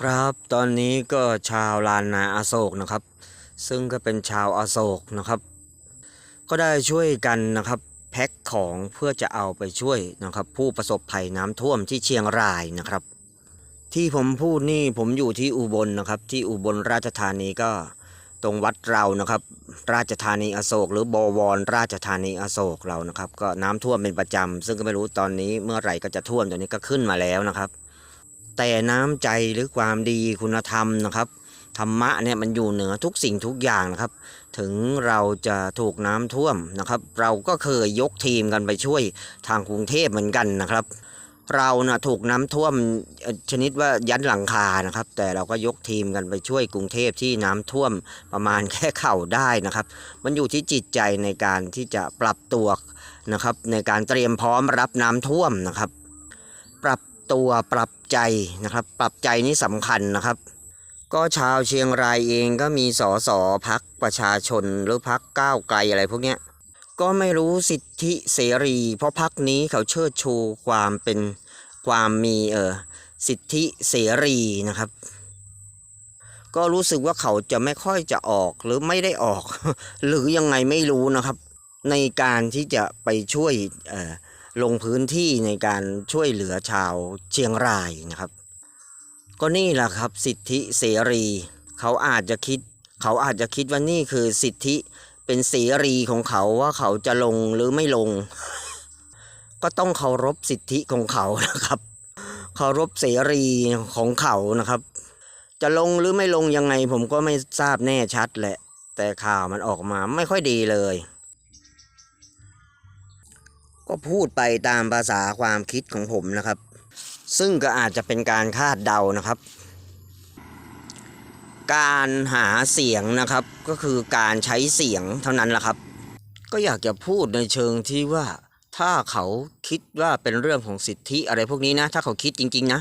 ครับตอนนี้ก็ชาวลานนาอาโศกนะครับ ซึ่งก็เป็นชาวอาโศกนะครับ ก็ได้ช่วยกันนะครับแพ็คของเพื่อจะเอาไปช่วยนะครับ ผู้ประสบภัยน้ำท่วมที่เชียงรายนะครับ ที่ผมพูดนี่ผมอยู่ที่อุบลนะครับ ที่อุบลราชธานีก็ตรงวัดเรานะครับ ราชธานีอโศก หรือบวรราชธานีอโศกเรานะครับ ก็น้ำท่วมเป็นประจำซึ่งก็ไม่รู้ตอนนี้เมื่อไหร่ก็จะท่วมตอนนี้ก็ขึ้นมาแล้วนะครับ แต่น้ำใจหรือความดีคุณธรรมนะครับธรรมะเนี่ยมันอยู่เหนือทุกสิ่งทุกอย่างนะครับ ถึงเราจะถูกน้ำท่วมนะครับ เราก็เคยยกทีมกันไปช่วยทางกรุงเทพเหมือนกันนะครับ เรานะถูกน้ำท่วมชนิดว่ายันหลังคานะครับ แต่เราก็ยกทีมกันไปช่วยกรุงเทพที่น้ำท่วมประมาณแค่เข่าได้นะครับ มันอยู่ที่จิตใจในการที่จะปรับตัวนะครับ ในการเตรียมพร้อมรับน้ำท่วมนะครับ ตัวปรับใจนะครับ ปรับใจนี่สำคัญนะครับ ก็ชาวเชียงรายเองก็มีสอสอพักประชาชนหรือพักก้าวไกลอะไรพวกเนี้ยก็ไม่รู้สิทธิเสรี เพราะพักนี้เขาเชิดชูความเป็นความมีเออสิทธิเสรีนะครับ ก็รู้สึกว่าเขาจะไม่ค่อยจะออกหรือไม่ได้ออก หรือยังไงไม่รู้นะครับ ในการที่จะไปช่วยเอ่อ ลงพื้นที่ในการช่วยเหลือชาวเชียงรายนะครับ ก็นี่แหละครับสิทธิเสรี เขาอาจจะคิด เขาอาจจะคิดว่านี่คือสิทธิเป็นเสรีของเขาว่าเขาจะลงหรือไม่ลง ก็ต้องเคารพสิทธิของเขานะครับเคารพเสรีของเขานะครับ จะลงหรือไม่ลงยังไงผมก็ไม่ทราบแน่ชัดแหละ แต่ข่าวมันออกมาไม่ค่อยดีเลย ก็พูดไปตามภาษาความคิดของผมนะครับ ซึ่งก็อาจจะเป็นการคาดเดานะครับ การหาเสียงนะครับก็คือการใช้เสียงเท่านั้นแหละครับ ก็อยากจะพูดในเชิงที่ว่าถ้าเขาคิดว่าเป็นเรื่องของสิทธิอะไรพวกนี้นะ ถ้าเขาคิดจริง ๆ นะ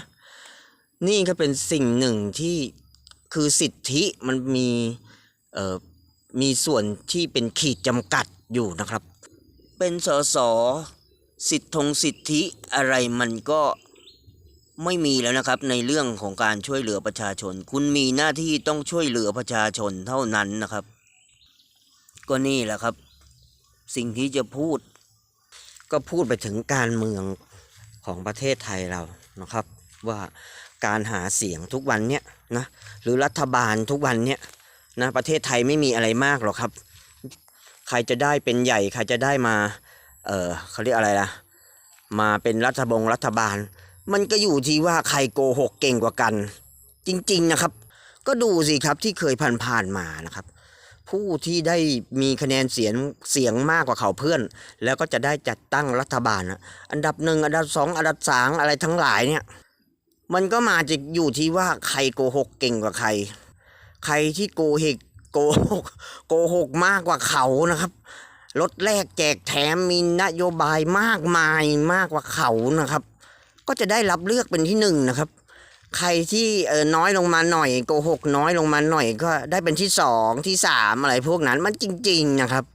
นี่ก็เป็นสิ่งหนึ่งที่คือสิทธิมันมีเอ่อมีส่วนที่เป็นขีดจำกัดอยู่นะครับ เป็นสส สิทธงสิทธิอะไรมันก็ไม่มีแล้วนะครับในเรื่องของการช่วยเหลือประชาชน คุณมีหน้าที่ต้องช่วยเหลือประชาชนเท่านั้นนะครับ ก็นี่แหละครับ สิ่งที่จะพูด ก็พูดไปถึงการเมืองของประเทศไทยเรานะครับ ว่าการหาเสียงทุกวันเนี้ยนะหรือรัฐบาลทุกวันเนี้ยนะประเทศไทยไม่มีอะไรมากหรอกครับ ใครจะได้เป็นใหญ่ใครจะได้มา เออเขาเรียกอะไรล่ะมาเป็นรัฐบงรัฐบาล มันก็อยู่ที่ว่าใครโกหกเก่งกว่ากัน จริง ๆนะครับ ก็ดูสิครับที่เคยผ่านๆมานะครับ ผู้ที่ได้มีคะแนนเสียงเสียงมากกว่าเขาเพื่อน แล้วก็จะได้จัดตั้งรัฐบาลนะอันดับหนึ่งอันดับสองอันดับสามอะไรทั้งหลายเนี่ยมันก็มาจากอยู่ที่ว่าใครโกหกเก่งกว่าใคร ใครที่โกหกโกหกโกหกมากกว่าเขานะครับ ลดแลกแจกแถมมีนโยบายมากมายมากกว่าเขานะครับ ก็จะได้รับเลือกเป็นที่หนึ่งนะครับ ใครที่เออน้อยลงมาหน่อยโกหกน้อยลงมาหน่อยก็ได้เป็นที่สองที่สามอะไรพวกนั้นมันจริง ๆนะครับ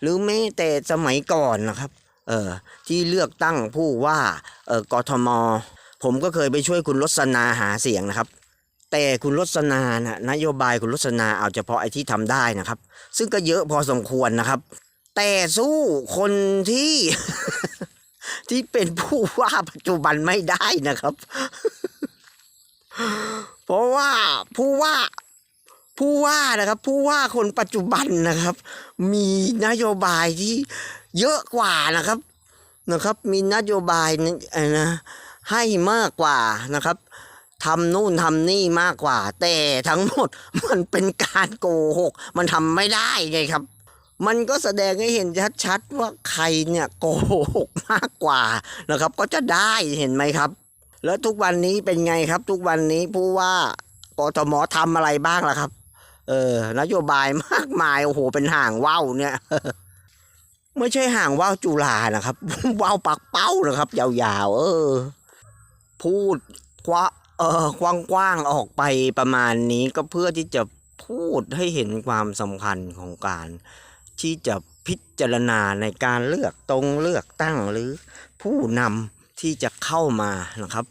หรือแม้แต่สมัยก่อนนะครับเออที่เลือกตั้งผู้ว่าเออกทม ผมก็เคยไปช่วยคุณรสนาหาเสียงนะครับ แต่คุณรสนานะนโยบายคุณรสนาเอาเฉพาะไอ้ที่ทำได้นะครับ ซึ่งก็เยอะพอสมควรนะครับ แต่สู้คนที่ ที่เป็นผู้ว่าปัจจุบันไม่ได้นะครับ เพราะว่าผู้ว่าผู้ว่านะครับ ผู้ว่าคนปัจจุบันนะครับ มีนโยบายที่เยอะกว่านะครับนะครับ มีนโยบายนี่นะให้มากกว่านะครับทำนู่นทำนี่มากกว่า แต่ทั้งหมดมันเป็นการโกหก มันทำไม่ได้ไงครับ มันก็แสดงให้เห็นชัดๆว่าใครเนี่ยโกหกมากกว่านะครับ ก็จะได้เห็นไหมครับ แล้วทุกวันนี้เป็นไงครับ ทุกวันนี้ผู้ว่ากทมทำอะไรบ้างล่ะครับ เออนโยบายมากมายโอ้โหเป็นห่างว่าวเนี่ยไม่ใช่ห่างว่าวจุฬานะครับว่าวปักเป้านะครับ ยาวๆ เออ พูดกว่าเออกว้างๆออกไปประมาณนี้ก็เพื่อที่จะพูดให้เห็นความสำคัญของการ ที่จะพิจารณาในการเลือกตรงเลือกตั้งหรือผู้นำที่จะเข้ามานะครับ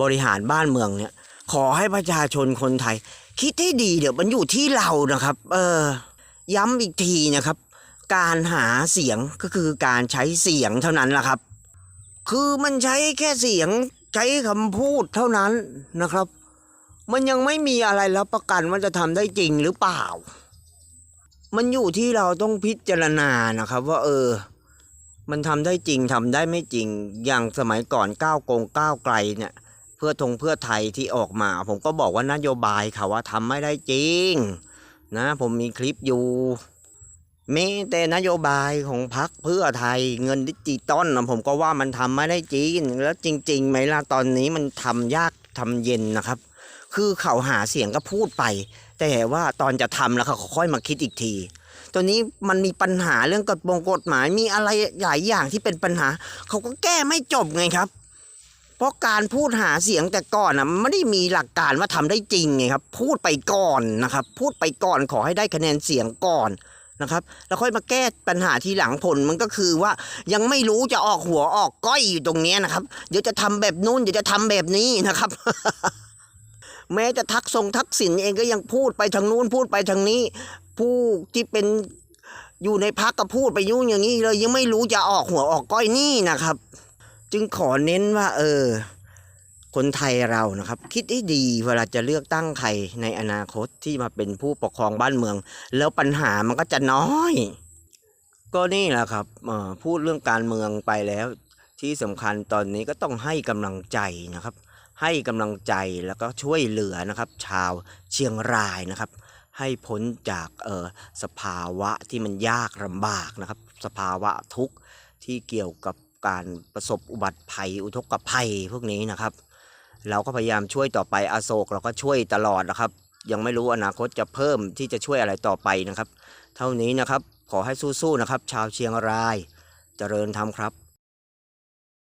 บริหารบ้านเมืองเนี่ยขอให้ประชาชนคนไทย คิดให้ดีเดี๋ยวมันอยู่ที่เรานะครับ เออ ย้ำอีกทีนะครับ การหาเสียงก็คือการใช้เสียงเท่านั้นแหละครับ คือมันใช้แค่เสียงใช้คำพูดเท่านั้นนะครับ มันยังไม่มีอะไรรับประกันว่าจะทำได้จริงหรือเปล่า มันอยู่ที่เราต้องพิจารณานะครับ ว่าเออ มันทำได้จริงทำได้ไม่จริงอย่างสมัยก่อนก้าวกงก้าวไกลเนี่ย เพื่อทงเพื่อไทยที่ออกมา ผมก็บอกว่านโยบายเขาว่าทำไม่ได้จริง นะ ผมมีคลิปอยู่แม้แต่นโยบายของพรรคเพื่อไทยเงินดิจิตอลนะผมก็ว่ามันทำไม่ได้จริง แล้วจริงๆไหมล่ะตอนนี้มันทำยากทำเย็นนะครับ คือเขาหาเสียงก็พูดไป แต่ว่าตอนจะทำแล้วเขาค่อยมาคิดอีกที ตัวนี้มันมีปัญหาเรื่องกฎบงกฎหมายมีอะไรหลายอย่างที่เป็นปัญหา เขาก็แก้ไม่จบไงครับ เพราะการพูดหาเสียงแต่ก่อนนะไม่ได้มีหลักการว่าทำได้จริงไงครับ พูดไปก่อนนะครับ พูดไปก่อนขอให้ได้คะแนนเสียงก่อนนะครับแล้วค่อยมาแก้ปัญหาทีหลังผลมันก็คือว่ายังไม่รู้จะออกหัวออกก้อยอยู่ตรงนี้นะครับ เดี๋ยวจะทำแบบนู้นเดี๋ยวจะทำแบบนี้นะครับ แม้จะทักทรงทักษิณเองก็ยังพูดไปทางนู้นพูดไปทางนี้ ผู้ที่เป็นอยู่ในพักก็พูดไปยุ่งอย่างนี้เลยยังไม่รู้จะออกหัวออกก้อยนี่นะครับ จึงขอเน้นว่า เออ คนไทยเรานะครับ คิดให้ดีเวลาจะเลือกตั้งใครในอนาคตที่มาเป็นผู้ปกครองบ้านเมือง แล้วปัญหามันก็จะน้อย ก็นี่แหละครับพูดเรื่องการเมืองไปแล้ว ที่สำคัญตอนนี้ก็ต้องให้กำลังใจนะครับ ให้กำลังใจแล้วก็ช่วยเหลือนะครับ ชาวเชียงรายนะครับ ให้พ้นจากเอ่อสภาวะที่มันยากลำบากนะครับ สภาวะทุกข์ที่เกี่ยวกับการประสบอุบัติภัย อุทกภัยพวกนี้นะครับ เราก็พยายามช่วยต่อไปอโศกเราก็ช่วยตลอดนะครับ ยังไม่รู้อนาคตจะเพิ่มที่จะช่วยอะไรต่อไปนะครับ เท่านี้นะครับขอให้สู้ๆนะครับ ชาวเชียงรายเจริญธรรมครับ